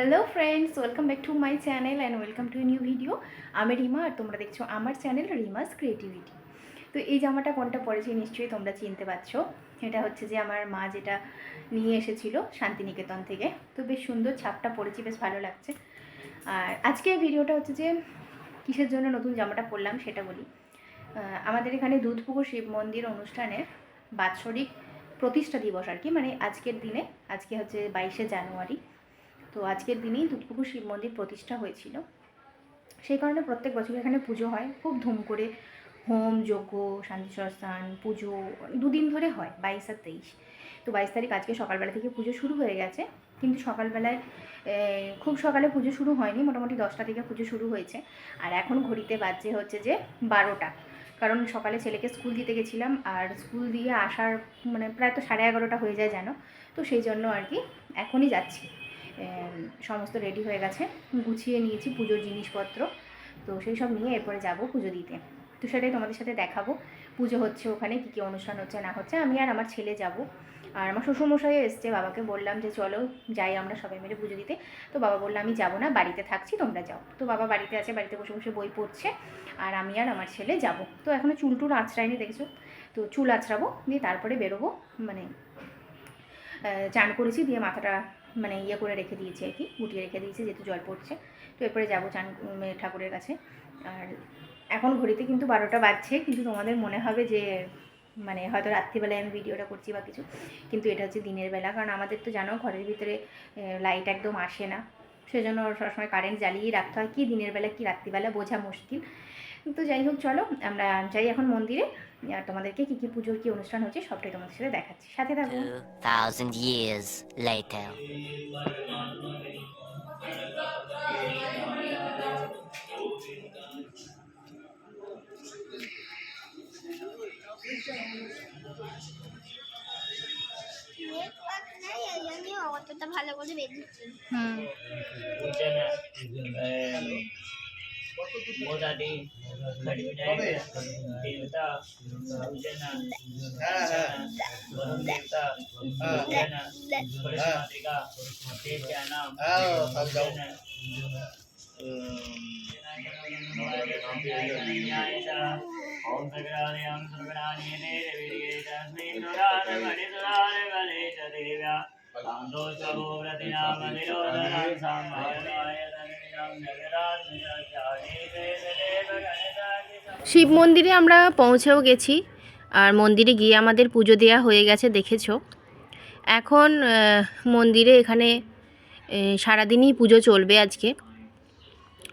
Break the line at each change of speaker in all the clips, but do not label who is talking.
Hello friends welcome back to my channel and welcome to new video আমি রিমা আর তোমরা দেখছ আমার চ্যানেল রিমাস ক্রিয়েটিভিটি তো এই জামাটা কোনটা পরেছি নিশ্চয়ই তোমরা চিনতে পারছ। এটা হচ্ছে যে আমার মা যেটা নিয়ে এসেছিল শান্তিনিকেতন থেকে। তো বেশ সুন্দর ছাপটা পরেছি, বেশ ভালো লাগছে। আর আজকে ভিডিওটা হচ্ছে যে কিসের জন্য নতুন জামাটা পরলাম সেটা বলি। আমাদের এখানে দুধপুকুর শিব মন্দির অনুষ্ঠানের বাৎসরিক প্রতিষ্ঠা দিবস আর কি মানে আজকের দিনে, আজকে হচ্ছে বাইশে জানুয়ারি। তো আজকের দিনেই দুধপুকুর শিব মন্দির প্রতিষ্ঠা হয়েছিল। সেই কারণে প্রত্যেক বছর এখানে পুজো হয়। খুব ধুম করে হোম, যজ্ঞ, শান্তি স্থান পুজো দুদিন ধরে হয়, বাইশ আর তেইশ। তো বাইশ তারিখ আজকে সকালবেলা থেকে পুজো শুরু হয়ে গেছে। কিন্তু সকালবেলায় খুব সকালে পুজো শুরু হয়নি। মোটামুটি দশটা থেকে পুজো শুরু হয়েছে। আর এখন ঘড়িতে বাজছে হচ্ছে যে বারোটা। কারণ সকালে ছেলেকে স্কুল দিতে গেছিলাম। আর স্কুল দিয়ে আসার মানে প্রায় তো সাড়ে এগারোটা হয়ে যায় যেন। তো সেই জন্য আর কি এখনই যাচ্ছি। সমস্ত রেডি হয়ে গেছে। গুছিয়ে নিয়েছি পুজোর জিনিসপত্র। তো সেই সব নিয়ে এরপরে যাব পুজো দিতে। তো সেটাই তোমাদের সাথে দেখাবো। পুজো হচ্ছে ওখানে, কী কী অনুষ্ঠান হচ্ছে, না হচ্ছে। আমি আর আমার ছেলে যাব। আর আমার শ্বশুরমশাই এসছে, বাবাকে বললাম যে চলো যাই আমরা সবাই মিলে পুজো দিতে। তো বাবা বলল, আমি যাব না, বাড়িতে থাকছি, তোমরা যাও। তো বাবা বাড়িতে আছে, বাড়িতে বসে বসে বই পড়ছে। আর আমি আর আমার ছেলে যাব। তো এখনও চুল টুল আঁচড়াইনি দেখেছ? তো চুল আঁচড়াবো, দিয়ে তারপরে বেরোবো মানে চান করেছি, দিয়ে মাথাটা মানে ইয়ে করে রেখে দিয়েছি আর কি, গুটিয়ে রেখে দিয়েছি যেহেতু জল পড়ছে। তো এরপরে যাব চান ঠাকুরের কাছে। আর এখন ঘড়িতে কিন্তু বারোটা বাজছে, কিন্তু তোমাদের মনে হবে যে মানে হয়তো রাত্রিবেলায় আমি ভিডিওটা করছি বা কিছু। কিন্তু এটা হচ্ছে দিনের বেলা, কারণ আমাদের তো জানো ঘরের ভিতরে লাইট একদম আসে না। সেজন্য সবসময় কারেন্ট জ্বালিয়েই রাখতে হয়। কি দিনের বেলা, কি রাত্রিবেলা বোঝা মুশকিল। তো যাই হোক চলো আমরা যাই এখন মন্দিরে। আর তোমাদেরকে কি কি পুজোর কি অনুষ্ঠান হচ্ছে সবটাই তোমাদের সাথে দেখাচ্ছি। সাথে থাকো।
Thousand years later.
ভালো বেরিয়েছি
হুম
देवता पूजना वरुण देवता पूजना परशुमातिका देवत्यानाम पूजना ॐ सर्वणानि देवी तस्मै सुरारमणिसुरारमणि च देव्या सान्दोषभूव्रतिनामनिरोधनां साम्भावाय
শিব মন্দিরে আমরা পৌঁছেও গেছি, আর মন্দিরে গিয়ে আমাদের পুজো দেওয়া হয়ে গেছে, দেখেছ? এখন মন্দিরে এখানে সারাদিনই পুজো চলবে আজকে।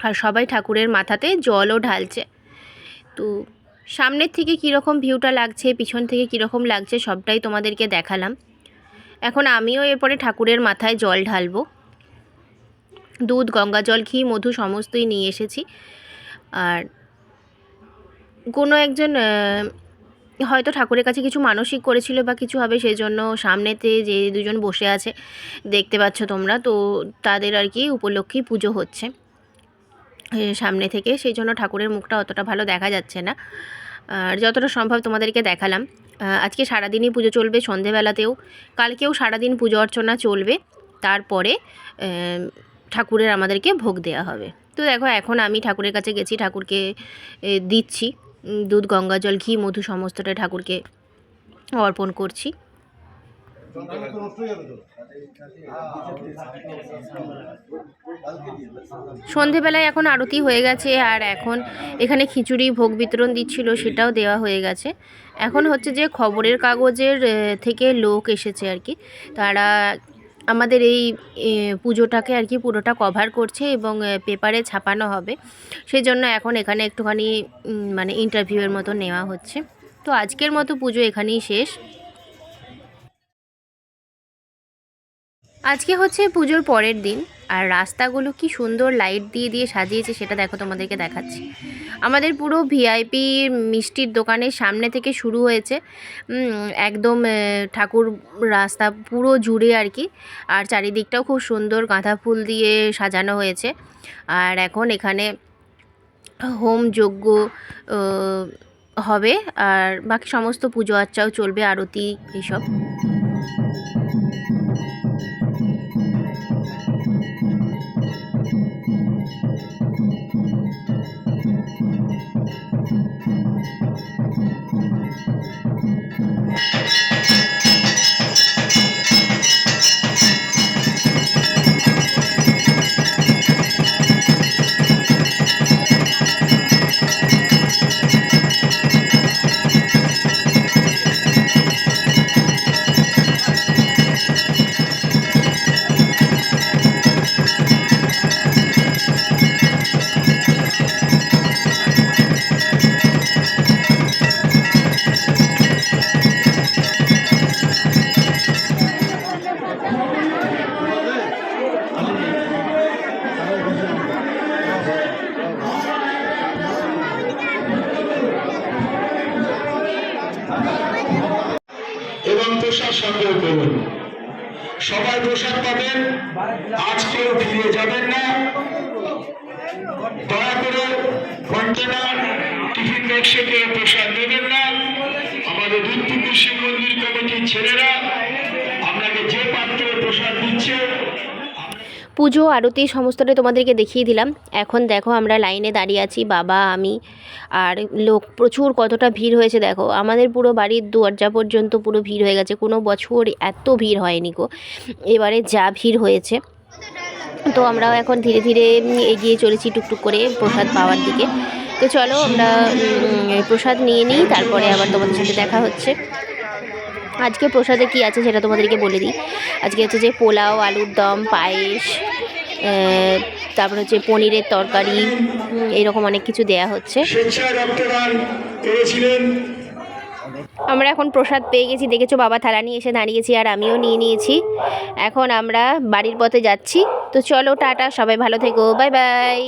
আর সবাই ঠাকুরের মাথাতে জলও ঢালছে। তো সামনের থেকে কীরকম ভিউটা লাগছে, পিছন থেকে কীরকম লাগছে, সবটাই তোমাদেরকে দেখালাম। এখন আমিও এরপরে ঠাকুরের মাথায় জল ঢালবো। দুধ, গঙ্গা জল, ঘি, মধু সমস্তই নিয়ে এসেছি। আর কোনো একজন হয়তো ঠাকুরের কাছে কিছু মানসিক করেছিল বা কিছু হবে সেই জন্য সামনেতে যে দুজন বসে আছে, দেখতে পাচ্ছ তোমরা, তো তাদের আর কি উপলক্ষেই পুজো হচ্ছে। সামনে থেকে সেই জন্য ঠাকুরের মুখটা অতটা ভালো দেখা যাচ্ছে না। আর যতটা সম্ভব তোমাদেরকে দেখালাম। আজকে সারাদিনই পুজো চলবে সন্ধেবেলাতেও। কালকেও সারাদিন পুজো অর্চনা চলবে। তারপরে ঠাকুরের আমাদেরকে ভোগ দেওয়া হবে। তো দেখো, এখন আমি ঠাকুরের কাছে গেছি, ঠাকুরকে দিচ্ছি। দুধ, গঙ্গা জল, ঘি, মধু সমস্তটা ঠাকুরকে অর্পণ করছি। সন্ধেবেলায় এখন আরতি হয়ে গেছে, আর এখন এখানে খিচুড়ি, ভোগ বিতরণ দিচ্ছিল, সেটাও দেওয়া হয়ে গেছে। এখন হচ্ছে যে খবরের কাগজের থেকে লোক এসেছে আর কি। তারা আমাদের এই পুজোটাকে আর কি পুরোটা কভার করছে এবং পেপারে ছাপানো হবে। সেই জন্য এখন এখানে একটুখানি মানে ইন্টারভিউয়ের মতো নেওয়া হচ্ছে। তো আজকের মতো পুজো এখানেই শেষ। আজকে হচ্ছে পুজোর পরের দিন, আর রাস্তাগুলো কি সুন্দর লাইট দিয়ে দিয়ে সাজিয়েছে সেটা দেখো তোমাদেরকে দেখাচ্ছি। আমাদের পুরো ভিআইপি মিষ্টির দোকানের সামনে থেকে শুরু হয়েছে একদম ঠাকুর রাস্তা পুরো জুড়ে আর কি, আর চারিদিকটাও খুব সুন্দর গাঁদা ফুল দিয়ে সাজানো হয়েছে। আর এখন এখানে হোম যজ্ঞ হবে, আর বাকি সমস্ত পুজো আচ্চাও চলবে, আরতি, এইসব।
গেছেন আজকেও ফিরে যাবেন না। দয়া করে কন্টেনার টিফিন বাক্সে করে প্রসাদ দেবেন না। আমাদের রুদ্রপুর শিব মন্দির কমিটির ছেলেরা
পুজো, আরতি সমস্তটা তোমাদেরকে দেখিয়ে দিলাম। এখন দেখো আমরা লাইনে দাঁড়িয়ে আছি, বাবা, আমি। আর লোক, প্রচুর কতটা ভিড় হয়েছে দেখো। আমাদের পুরো বাড়ির দরজা পর্যন্ত পুরো ভিড় হয়ে গেছে। কোনো বছর এত ভিড় হয়নি গো। এবারে যা ভিড় হয়েছে। তো আমরাও এখন ধীরে ধীরে এগিয়ে চলেছি টুকটুক করে প্রসাদ পাওয়ার দিকে। তো চলো আমরা প্রসাদ নিয়ে নিই, তারপরে আবার তোমাদের সাথে দেখা হচ্ছে। আজকে প্রসাদে কি আছে সেটা তোমাদেরকে বলে দিই। আজকে হচ্ছে যে পোলাও, আলুর দম, পায়েস তারপর হচ্ছে পনিরের তরকারি এরকম অনেক কিছু দেয়া হচ্ছে। আমরা এখন প্রসাদ পেয়ে গেছি। দেখেছ বাবা থালা নিয়ে এসে দাঁড়িয়েছি আর আমিও নিয়ে নিয়েছি। এখন আমরা বাড়ির পথে যাচ্ছি। তো চলো, টাটা, সবাই ভালো থেকো। Bye bye.